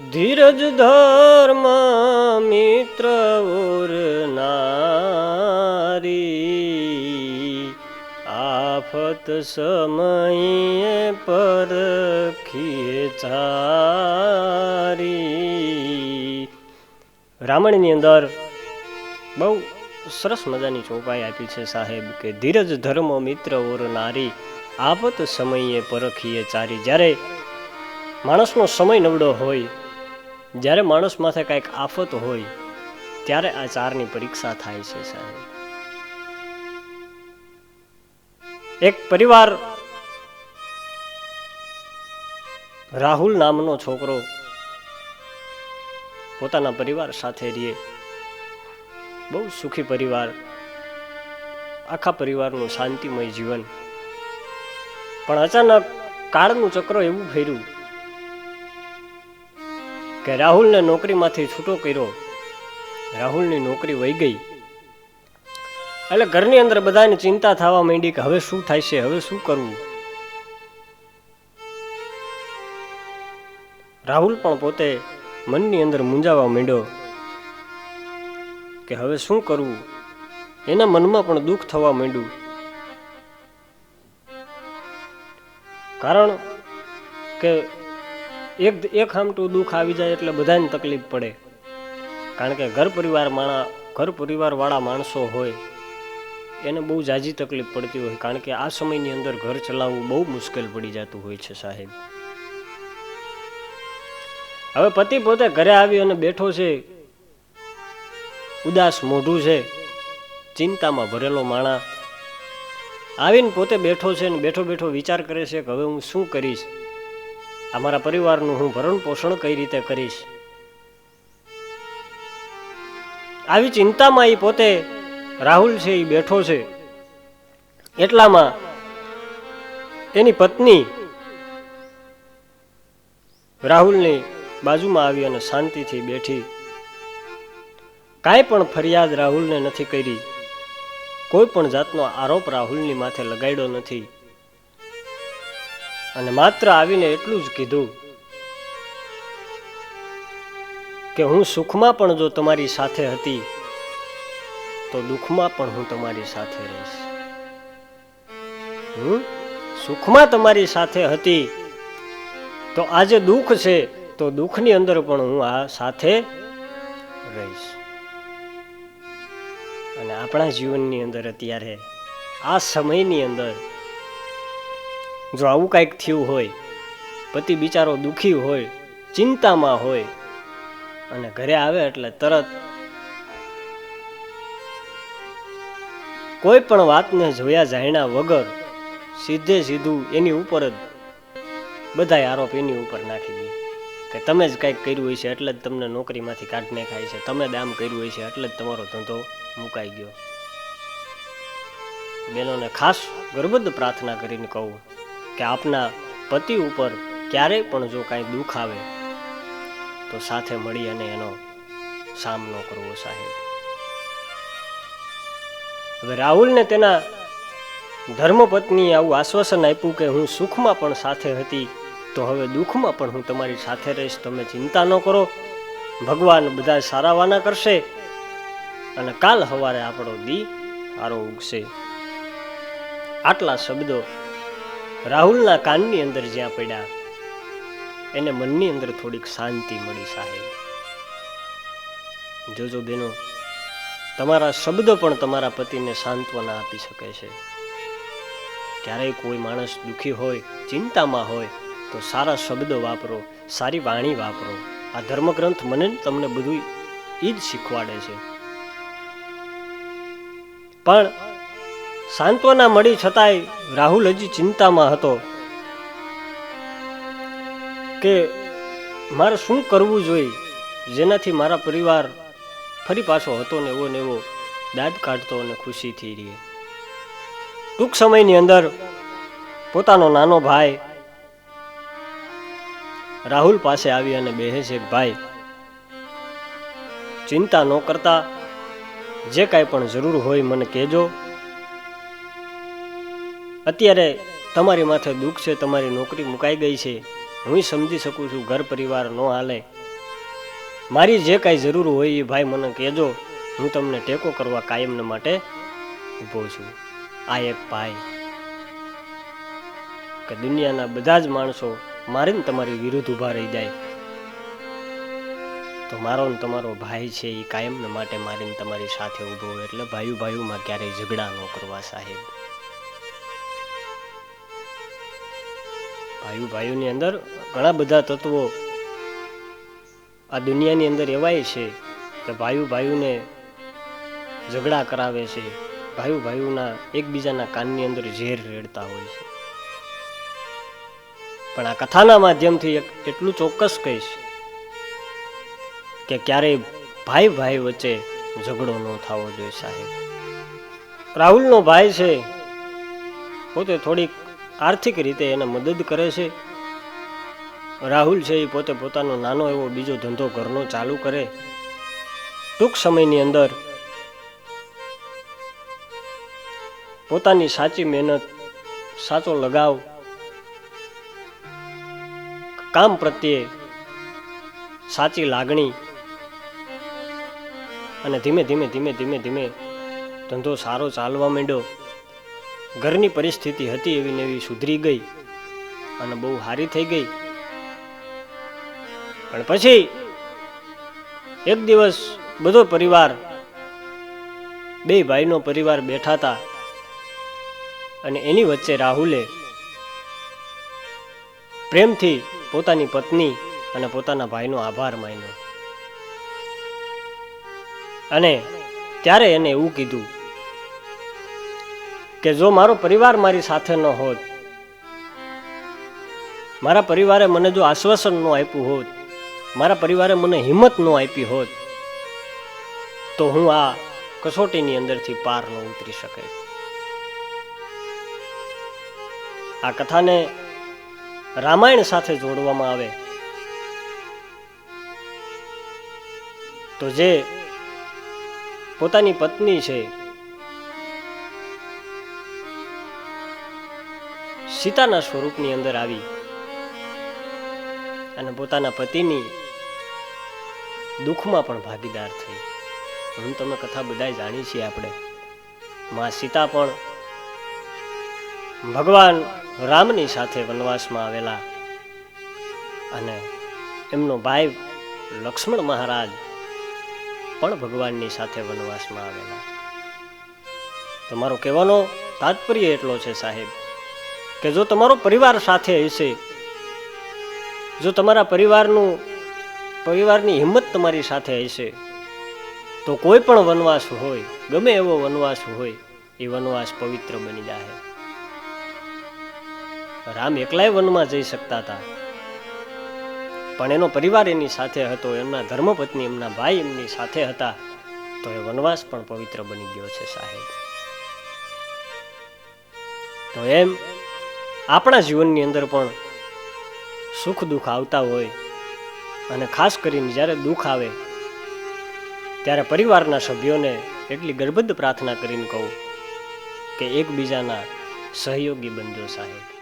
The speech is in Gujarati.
ધીરજ ધર્મ મિત્ર નારી. આફત સમયે પરખીએ ચારી. રામણની અંદર બહુ સરસ મજાની ચોપાઈ આપી છે સાહેબ કે ધીરજ ધર્મ મિત્ર ઓર નારી. આફત સમયે પરખીએ ચારી. જ્યારે માણસનો સમય નબળો હોય જ્યારે માણસ માથે કાંઈક આફત હોય, ત્યારે આ ચારની પરીક્ષા થાય છે, સાહેબ. એક પરિવાર રાહુલ નામનો છોકરો પોતાના પરિવાર સાથે રહે બહુ સુખી પરિવાર, આખા પરિવારનું શાંતિમય જીવન. પણ અચાનક કાળનું ચક્ર એવું ફેર્યું કે રાહુલને નોકરીમાંથી છૂટો કર્યો. રાહુલની નોકરી વહી ગઈ. એટલે ઘરની અંદર બધાની ચિંતા થવા માંડી કે હવે શું થાય છે, હવે શું કરવું? રાહુલ પણ પોતે મનની અંદર મૂંઝાવા માંડ્યો કે હવે શું કરવું? એના મનમાં પણ દુઃખ થવા માંડ્યું. કારણ કે એક એક હામટું દુઃખ આવી જાય એટલે બધાને તકલીફ પડે. કારણ કે ઘર પરિવાર માણા, ઘર પરિવારવાળા માણસો હોય, એને બહુ જાજી તકલીફ પડતી હોય. કારણ કે આ સમયની અંદર ઘર ચલાવવું બહુ મુશ્કેલ પડી જતું હોય છે સાહેબ. હવે પતિ પોતે ઘરે આવી અને બેઠો છે. ઉદાસ મોઢું છે. ચિંતામાં ભરેલો માણા. આવીને પોતે બેઠો છે ને બેઠો બેઠો વિચાર કરે છે કે હવે હું શું કરીશ? અમારા પરિવારનું હું ભરણ પોષણ કઈ રીતે કરીશ? આવી ચિંતામાં એ પોતે રાહુલ છે એ બેઠો છે. એટલામાં તેની પત્ની રાહુલની બાજુમાં આવી અને શાંતિથી બેઠી. કાંઈ પણ ફરિયાદ રાહુલને નથી કરી. કોઈ પણ જાતનો આરોપ રાહુલની માથે લગાડ્યો નથી. અને માત્ર આવીને એટલું જ કીધું કે હું સુખમાં પણ જો તમારી સાથે હતી, તો દુઃખમાં પણ હું તમારી સાથે રહીશ. હું સુખમાં તમારી સાથે હતી, તો આજે દુઃખ છે, તો દુઃખની અંદર પણ હું આ સાથે રહીશ. અને આપણા જીવનની અંદર અત્યારે, આ સમયની અંદર જો આવું કાંઈક થયું હોય, પતિ બિચારો દુઃખી હોય, ચિંતામાં હોય, અને ઘરે આવે એટલે તરત કોઈ પણ વાતને જોયા જાણ્યા વગર સીધે સીધું એની ઉપર જ બધા આરોપ એની ઉપર નાખી દે કે તમે જ કંઈક કર્યું હોય છે એટલે જ તમને નોકરીમાંથી કાઢ નાખાય છે, તમે દામ કર્યું હોય છે એટલે જ તમારો ધંધો મુકાઈ ગયો. બહેનોને ખાસ ગર્ભદ પ્રાર્થના કરીને કહું કે આપના પતિ ઉપર ક્યારેય પણ જો કાંઈ દુઃખ આવે, તો સાથે મળી અને એનો સામનો કરવો સાહેબ. હવે રાહુલને તેના ધર્મપત્નીએ આવું આશ્વાસન આપ્યું કે હું સુખમાં પણ સાથે હતી, તો હવે દુઃખમાં પણ હું તમારી સાથે રહીશ, તમે ચિંતા ન કરો. ભગવાન બધા સારાવાના કરશે અને કાલ સવારે આપણો દી આરો ઉગશે. આટલા શબ્દો રાહુલના કાનની અંદર જ્યાં પડ્યા, એને મનની અંદર થોડીક શાંતિ મળી સાહેબ. જોજો બેનો, તમારા શબ્દો પણ તમારા પતિને સાંત્વના આપી શકે છે. ક્યારેય કોઈ માણસ દુઃખી હોય, ચિંતામાં હોય, તો સારા શબ્દો વાપરો, સારી વાણી વાપરો. આ ધર્મગ્રંથ મને તમને બધું એ જ શીખવાડે છે. પણ સાંત્વના મળી છતાંય રાહુલ હજી ચિંતામાં હતો કે મારે શું કરવું જોઈએ? જેનાથી મારા પરિવાર ફરી પાછો હતો ને એવો ને એવો દાદ કાઢતો અને ખુશીથી રહે. ટૂંક સમયની અંદર પોતાનો નાનો ભાઈ રાહુલ પાસે આવી અને બેહે છે ભાઈ, ચિંતા ન કરતા. જે કાંઈ પણ જરૂર હોય મને કહેજો. અત્યારે તમારી માથે દુઃખ છે, તમારી નોકરી મુકાઈ ગઈ છે. હું સમજી શકું છું, ઘર પરિવાર ન હાલે. મારી જે કાંઈ જરૂર હોય એ ભાઈ મને કહેજો, હું તમને ટેકો કરવા કાયમને માટે ઊભો છું. આ એક ભાઈ કે દુનિયાના બધા જ માણસો મારે ને તમારી વિરુદ્ધ ઊભા રહી જાય. તો મારો ને તમારો ભાઈ છે એ કાયમને માટે મારીને તમારી સાથે ઊભો એટલે ભાઈઓ ભાઈઓમાં ક્યારેય ઝઘડા ન કરવા સાહેબ. ભાઈઓ ભાઈઓની અંદર ઘણા બધા તત્વો આ દુનિયાની અંદર એવાય છે કે ભાઈઓ ભાઈઓને ઝઘડા કરાવે છે. ભાઈઓ ભાઈઓના એકબીજાના કાનની અંદર ઝેર રેડતા હોય છે. પણ આ કથાના માધ્યમથી એટલું ચોક્કસ કહીશ કે ક્યારેય ભાઈ ભાઈ વચ્ચે ઝઘડો ન થવો જોઈએ સાહેબ. રાહુલનો ભાઈ છે, પોતે થોડીક આર્થિક રીતે એને મદદ કરે છે. રાહુલ છે એ પોતે પોતાનો નાનો એવો બીજો ધંધો ઘરનો ચાલુ કરે. ટૂંક સમયની અંદર પોતાની સાચી મહેનત, સાચો લગાવ, કામ પ્રત્યે સાચી લાગણી અને ધીમે ધીમે ધીમે ધીમે ધીમે ધંધો સારો ચાલવા માંડ્યો. ઘરની પરિસ્થિતિ હતી એવી ને એવી સુધરી ગઈ અને બહુ સારી થઈ ગઈ. પણ પછી એક દિવસ બધો પરિવાર, બે ભાઈનો પરિવાર બેઠા હતા અને એની વચ્ચે રાહુલે પ્રેમથી પોતાની પત્ની અને પોતાના ભાઈનો આભાર માન્યો. અને ત્યારે એને એવું કીધું કે જો મારો પરિવાર મારી સાથે ન હોત, મારા પરિવારે મને જો આશ્વાસન ન આપ્યું હોત, મારા પરિવારે મને હિંમત ન આપી હોત, તો હું આ કસોટીની અંદરથી પાર ન ઉતરી શકે. આ કથાને રામાયણ સાથે જોડવામાં આવે. તો જે પોતાની પત્ની છે સીતાના સ્વરૂપની અંદર આવી અને પોતાના પતિની દુઃખમાં પણ ભાગીદાર થઈ. હું તમે કથા બધા જાણી છીએ આપણે. માં સીતા પણ ભગવાન રામની સાથે વનવાસમાં આવેલા અને એમનો ભાઈ લક્ષ્મણ મહારાજ પણ ભગવાનની સાથે વનવાસમાં આવેલા. તમારો કહેવાનો તાત્પર્ય એટલો છે સાહેબ. કે જો તમારો પરિવાર સાથે હશે, જો તમારા પરિવારનું, પરિવારની હિંમત તમારી સાથે હશે, તો કોઈ પણ વનવાસ હોય, ગમે એવો વનવાસ હોય, એ વનવાસ પવિત્ર બની જાય રામ એકલાય વનમાં જઈ શકતા હતા. પણ એનો પરિવાર એની સાથે હતો, એમના ધર્મપત્ની, એમના ભાઈ એમની સાથે હતા, તો એ વનવાસ પણ પવિત્ર બની ગયો છે સાહેબ. તો એમ આપણા જીવનની અંદર પણ સુખ દુઃખ આવતા હોય અને ખાસ કરીને જ્યારે દુઃખ આવે, ત્યારે પરિવારના સભ્યોને એટલી ગર્ભદ પ્રાર્થના કરીને કહું કે એકબીજાના સહયોગી બનજો સાહેબ.